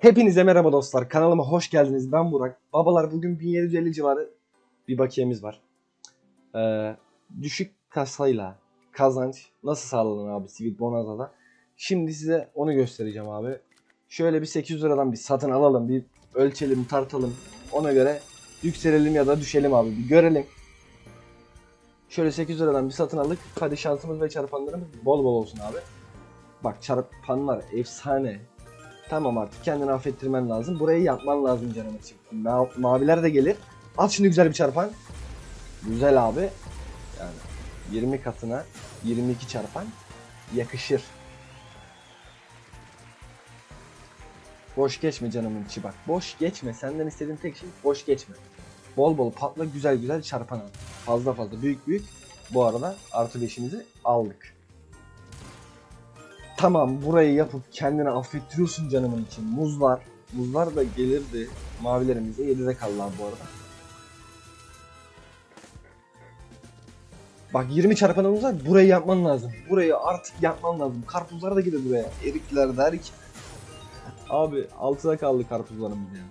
Hepinize merhaba dostlar. Kanalıma hoş geldiniz. Ben Burak. Babalar bugün 1750 civarı bir bakiyemiz var. Ee, düşük kasayla kazanç nasıl sağlanır abi Sweet Bonanza'da? Şimdi size onu göstereceğim abi. Şöyle bir 800 liradan bir satın alalım. Bir ölçelim, tartalım. Ona göre yükselelim ya da düşelim abi. Bir görelim. Şöyle 800 liradan bir satın aldık. Hadi şansımız ve çarpanlarımız bol bol olsun abi. Bak çarpanlar efsane. Tamam artık kendini affettirmen lazım. Burayı yapman lazım canım için. Ma- maviler de gelir. At şimdi güzel bir çarpan. Güzel abi. Yani 20 katına 22 çarpan yakışır. Boş geçme canımın içi bak. Boş geçme. Senden istediğim tek şey boş geçme. Bol bol patla güzel güzel çarpan al. Fazla fazla büyük büyük. Bu arada artı 5'imizi aldık. Tamam burayı yapıp kendini affettiriyorsun canımın için. Muzlar. Muzlar da gelirdi. Mavilerimize 7'de kaldılar bu arada. Bak 20 çarpanımız var. Burayı yapman lazım. Burayı artık yapman lazım. Karpuzlar da gelir buraya. Erikler derik. Abi 6'da kaldı karpuzlarımız ya.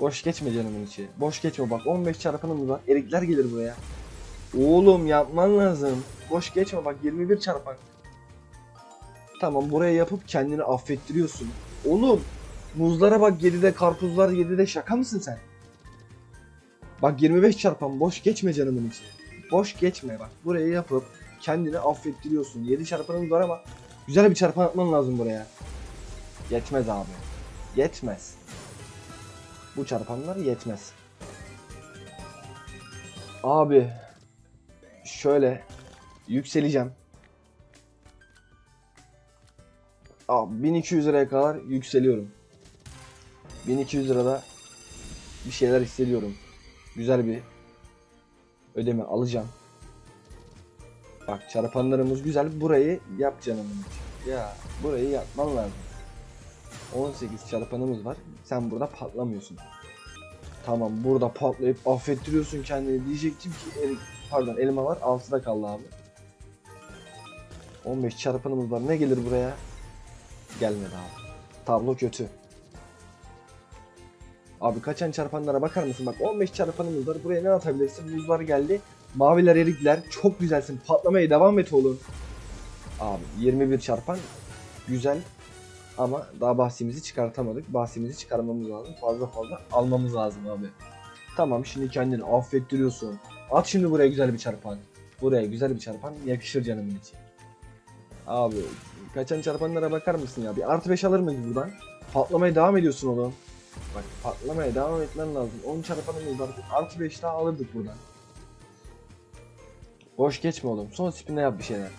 Boş geçme canımın içi. Boş geçme bak 15 çarpanımız var. Erikler gelir buraya. Oğlum yapman lazım. Boş geçme bak 21 çarpan. Tamam buraya yapıp kendini affettiriyorsun. Oğlum muzlara bak 7'de karpuzlar 7'de şaka mısın sen? Bak 25 çarpan boş geçme canımın içi. Boş geçme bak buraya yapıp kendini affettiriyorsun. 7 çarpanımız var ama güzel bir çarpan atman lazım buraya. Yetmez abi. Yetmez. Bu çarpanlar yetmez. Abi şöyle yükseleceğim. Abi 1200 liraya kadar yükseliyorum. 1200 lirada bir şeyler hissediyorum. Güzel bir ödeme alacağım. Bak çarpanlarımız güzel. Burayı yap canımın içi. Ya burayı yapman lazım. 18 çarpanımız var. Sen burada patlamıyorsun. Tamam burada patlayıp affettiriyorsun kendini diyecektim ki el, pardon elma var 6'da kaldı abi. 15 çarpanımız var. Ne gelir buraya? Gelmedi abi. Tablo kötü. Abi kaçan çarpanlara bakar mısın? Bak 15 çarpanımız var. Buraya ne atabilirsin? Muzlar geldi. Maviler erikler. Çok güzelsin. Patlamaya devam et oğlum. Abi 21 çarpan. Güzel. Ama daha bahsimizi çıkartamadık. Bahsimizi çıkarmamız lazım. Fazla fazla almamız lazım abi. Tamam şimdi kendini affettiriyorsun. At şimdi buraya güzel bir çarpan. Buraya güzel bir çarpan yakışır canımın içi. Abi kaçan çarpanlara bakar mısın ya? Bir artı 5 alır mıyız buradan? Patlamaya devam ediyorsun oğlum. Bak patlamaya devam etmen lazım. 10 çarpanımız var. Artı 5 daha alırdık buradan. Boş geçme oğlum. Son spinle yap bir şeyler.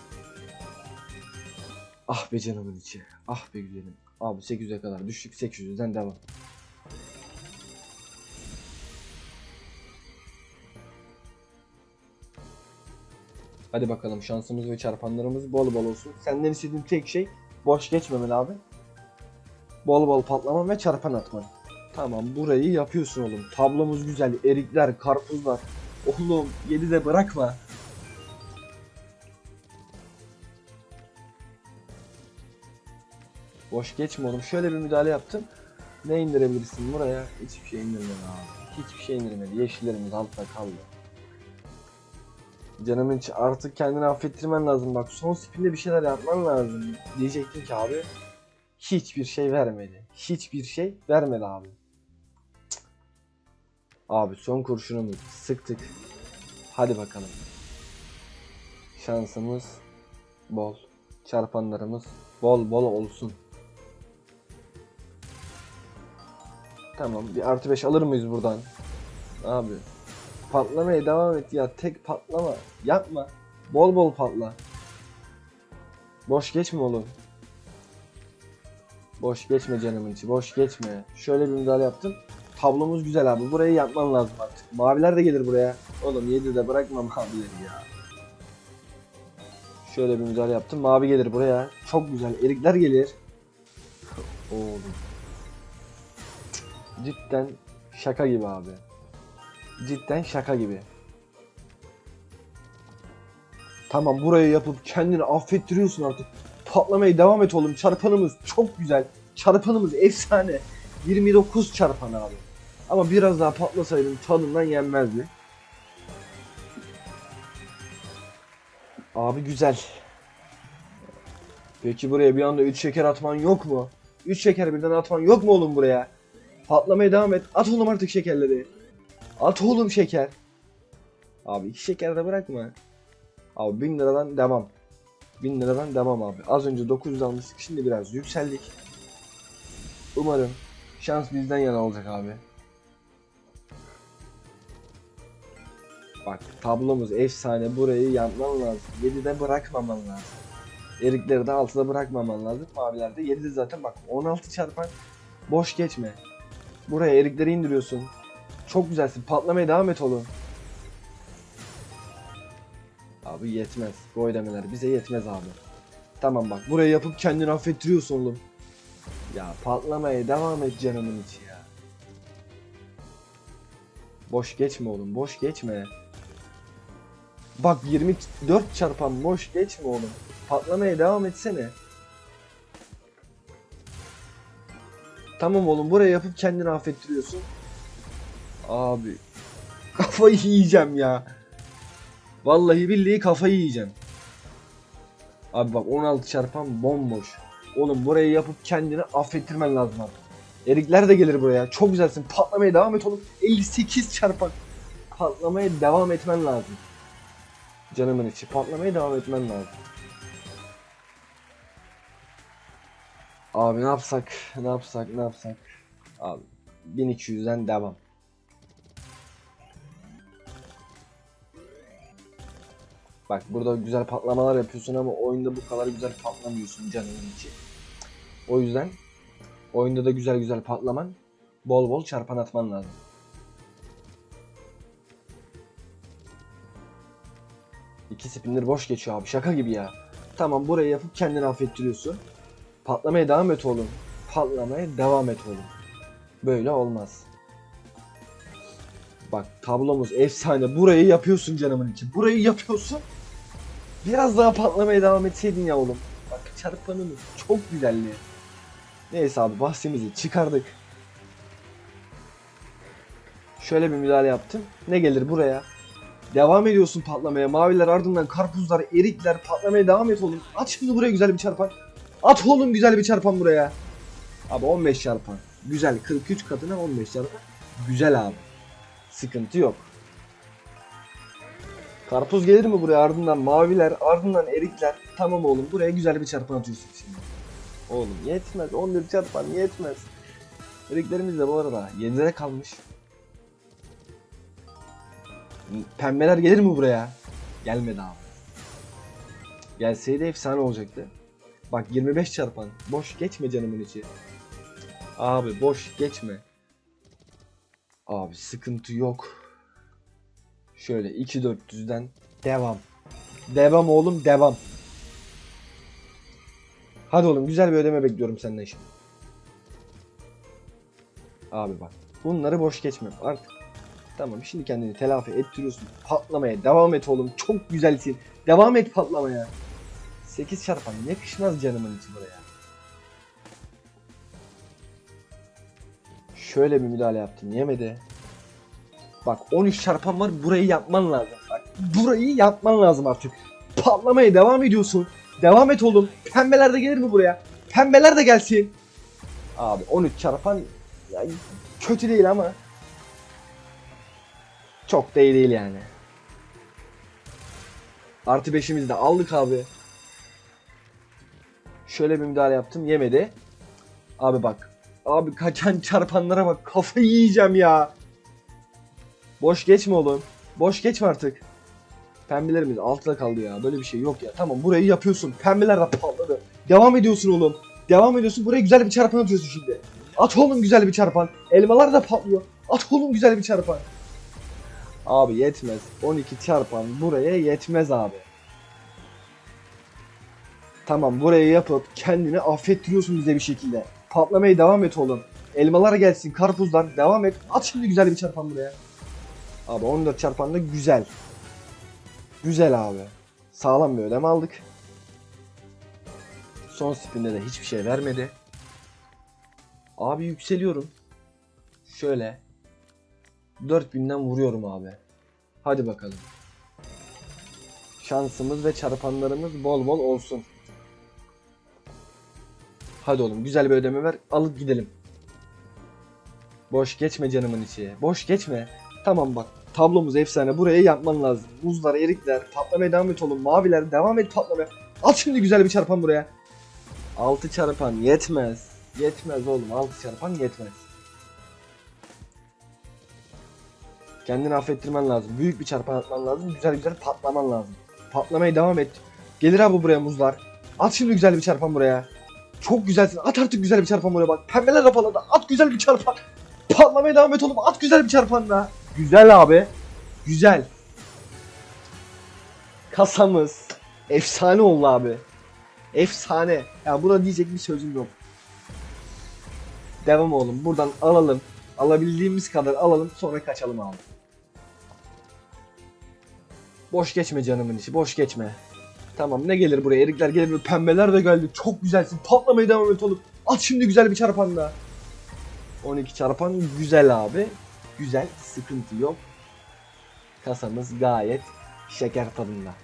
Ah be canımın içi. Ah be güzelim. Abi 800'e kadar düştük. 800'den devam. Hadi bakalım şansımız ve çarpanlarımız bol bol olsun. Senden istediğim tek şey boş geçmemen abi. Bol bol patlaman ve çarpan atman. Tamam burayı yapıyorsun oğlum. Tablomuz güzel. Erikler, karpuzlar. Oğlum 7'de bırakma. Boş geçme oğlum. Şöyle bir müdahale yaptım. Ne indirebilirsin buraya? Hiçbir şey indirmedi abi. Hiçbir şey indirmedi. Yeşillerimiz altta kaldı. Canımın içi artık kendini affettirmen lazım. Bak son spinde bir şeyler yapman lazım. Diyecektin ki abi hiçbir şey vermedi. Hiçbir şey vermedi abi. Cık. Abi son kurşunumuzu sıktık. Hadi bakalım. Şansımız bol. Çarpanlarımız bol bol olsun. Tamam bir artı 5 alır mıyız buradan? Abi patlamaya devam et ya tek patlama yapma. Bol bol patla. Boş geçme oğlum. Boş geçme canımın içi boş geçme. Şöyle bir müdahale yaptım. Tablomuz güzel abi burayı yapman lazım artık. Maviler de gelir buraya. Oğlum 7'de bırakma mavileri ya. Şöyle bir müdahale yaptım. Mavi gelir buraya. Çok güzel. Erikler gelir. Oğlum. Cidden şaka gibi abi. Cidden şaka gibi. Tamam burayı yapıp kendini affettiriyorsun artık. Patlamaya devam et oğlum. Çarpanımız çok güzel. Çarpanımız efsane. 29 çarpan abi. Ama biraz daha patlasaydım tadından yenmezdi. Abi güzel. Peki buraya bir anda 3 şeker atman yok mu? 3 şeker birden atman yok mu oğlum buraya? Patlamaya devam et. At oğlum artık şekerleri. At oğlum şeker. Abi 2 şeker de bırakma. Abi 1000 liradan devam. 1000 liradan devam abi. Az önce 900 almıştık. Şimdi biraz yükseldik. Umarım şans bizden yana olacak abi. Bak tablomuz efsane. Burayı yapman lazım. 7'de bırakmaman lazım. Erikleri de 6'da bırakmaman lazım. Mavilerde 7'de zaten bak 16 çarpan. Boş geçme. Buraya erikleri indiriyorsun. Çok güzelsin. Patlamaya devam et oğlum. Abi yetmez. Bu ödemeler bize yetmez abi. Tamam bak burayı yapıp kendini affettiriyorsun oğlum. Ya patlamaya devam et canımın içi ya. Boş geçme oğlum boş geçme. Bak 24 çarpan boş geçme oğlum. Patlamaya devam etsene. Tamam oğlum burayı yapıp kendini affettiriyorsun. Abi kafayı yiyeceğim ya. Vallahi billahi kafayı yiyeceğim. Abi bak 16 çarpan bomboş. Oğlum burayı yapıp kendini affettirmen lazım abi. Erikler de gelir buraya. Çok güzelsin. Patlamaya devam et oğlum. 58 çarpan. Patlamaya devam etmen lazım. Canımın içi. Patlamaya devam etmen lazım. Abi ne yapsak? Ne yapsak? Ne yapsak? Abi 1200'den devam. Bak burada güzel patlamalar yapıyorsun ama oyunda bu kadar güzel patlamıyorsun canının içi. O yüzden oyunda da güzel güzel patlaman, bol bol çarpan atman lazım. İki spinner boş geçiyor abi şaka gibi ya. Tamam burayı yapıp kendini affettiriyorsun. Patlamaya devam et oğlum. Patlamaya devam et oğlum. Böyle olmaz. Bak tablomuz efsane. Burayı yapıyorsun canımın içi. Burayı yapıyorsun. Biraz daha patlamaya devam etseydin ya oğlum. Bak çarpanımız çok güzelli. Neyse abi bahsimizi çıkardık. Şöyle bir müdahale yaptım. Ne gelir buraya? Devam ediyorsun patlamaya. Maviler ardından karpuzlar, erikler patlamaya devam et oğlum. At şimdi buraya güzel bir çarpan. At oğlum güzel bir çarpan buraya. Abi 15 çarpan. Güzel 43 katına 15 çarpan. Güzel abi. Sıkıntı yok. Karpuz gelir mi buraya ardından maviler ardından erikler. Tamam oğlum buraya güzel bir çarpan atıyorsun şimdi. Oğlum yetmez 11 çarpan yetmez. Eriklerimiz de bu arada 7'de kalmış. Pembeler gelir mi buraya? Gelmedi abi. Gelseydi efsane olacaktı. Bak 25 çarpan. Boş geçme canımın içi. Abi boş geçme. Abi sıkıntı yok. Şöyle 2400'den devam. Devam oğlum devam. Hadi oğlum güzel bir ödeme bekliyorum senden şimdi. Abi bak bunları boş geçme artık. Tamam şimdi kendini telafi ettiriyorsun. Patlamaya devam et oğlum. Çok güzelsin. Devam et patlamaya. 8 çarpan yakışmaz canımın içi buraya. Şöyle bir müdahale yaptım yemedi. Bak 13 çarpan var burayı yapman lazım. Bak burayı yapman lazım artık. Patlamaya devam ediyorsun. Devam et oğlum. Pembeler de gelir mi buraya? Pembeler de gelsin. Abi 13 çarpan ya, kötü değil ama çok da iyi değil yani. Artı 5'imizi de aldık abi. Şöyle bir müdahale yaptım yemedi. Abi bak. Abi kaçan çarpanlara bak kafayı yiyeceğim ya. Boş geçme oğlum. Boş geçme artık. Pembelerimiz altıda kaldı ya. Böyle bir şey yok ya. Tamam burayı yapıyorsun. Pembeler de patladı. Devam ediyorsun oğlum. Devam ediyorsun. Buraya güzel bir çarpan atıyorsun şimdi. At oğlum güzel bir çarpan. Elmalar da patlıyor. At oğlum güzel bir çarpan. Abi yetmez. 12 çarpan buraya yetmez abi. Tamam burayı yapıp kendini affettiriyorsun bize bir şekilde. Patlamaya devam et oğlum. Elmalar gelsin, karpuzlar devam et. At şimdi güzel bir çarpan buraya. Abi 14 çarpan da güzel. Güzel abi. Sağlam bir ödeme aldık. Son spinde de hiçbir şey vermedi. Abi yükseliyorum. Şöyle. 4000'den vuruyorum abi. Hadi bakalım. Şansımız ve çarpanlarımız bol bol olsun. Hadi oğlum güzel bir ödeme ver. Alıp gidelim. Boş geçme canımın içi. Boş geçme. Tamam bak. Tablomuz efsane. Buraya yapman lazım. Muzlar, erikler, patlamaya devam et oğlum. Maviler devam et patlamaya. At şimdi güzel bir çarpan buraya. 6 çarpan yetmez. Yetmez oğlum. 6 çarpan yetmez. Kendini affettirmen lazım. Büyük bir çarpan atman lazım. Güzel güzel patlaman lazım. Patlamaya devam et. Gelir abi buraya muzlar. At şimdi güzel bir çarpan buraya. Çok güzelsin. At artık güzel bir çarpan buraya bak. Pembeler rapalarda. At güzel bir çarpan. Patlamaya devam et oğlum. At güzel bir çarpan da. Güzel abi. Güzel. Kasamız efsane oldu abi. Efsane. Ya buna diyecek bir sözüm yok. Devam oğlum. Buradan alalım. Alabildiğimiz kadar alalım. Sonra kaçalım abi. Boş geçme canımın işi. Boş geçme. Tamam ne gelir buraya? Erikler gelir. Pembeler de geldi. Çok güzelsin. Patlamaya devam et oğlum. At şimdi güzel bir çarpan da. 12 çarpan güzel abi. Güzel. Sıkıntı yok. Kasamız gayet şeker tadında.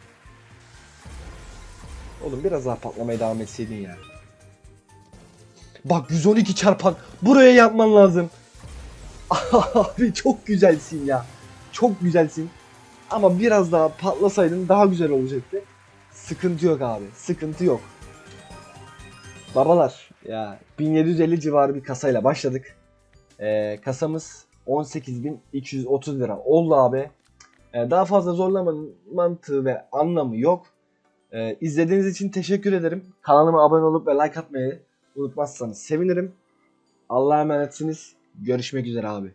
Oğlum biraz daha patlamaya devam etseydin ya. Bak 112 çarpan. Buraya yapman lazım. Abi çok güzelsin ya. Çok güzelsin. Ama biraz daha patlasaydın daha güzel olacaktı. Sıkıntı yok abi. Sıkıntı yok. Babalar ya 1750 civarı bir kasayla başladık. Ee, kasamız 18.230 lira oldu abi. Ee, daha fazla zorlamanın mantığı ve anlamı yok. Ee, izlediğiniz için teşekkür ederim. Kanalıma abone olup ve like atmayı unutmazsanız sevinirim. Allah'a emanetsiniz. Görüşmek üzere abi.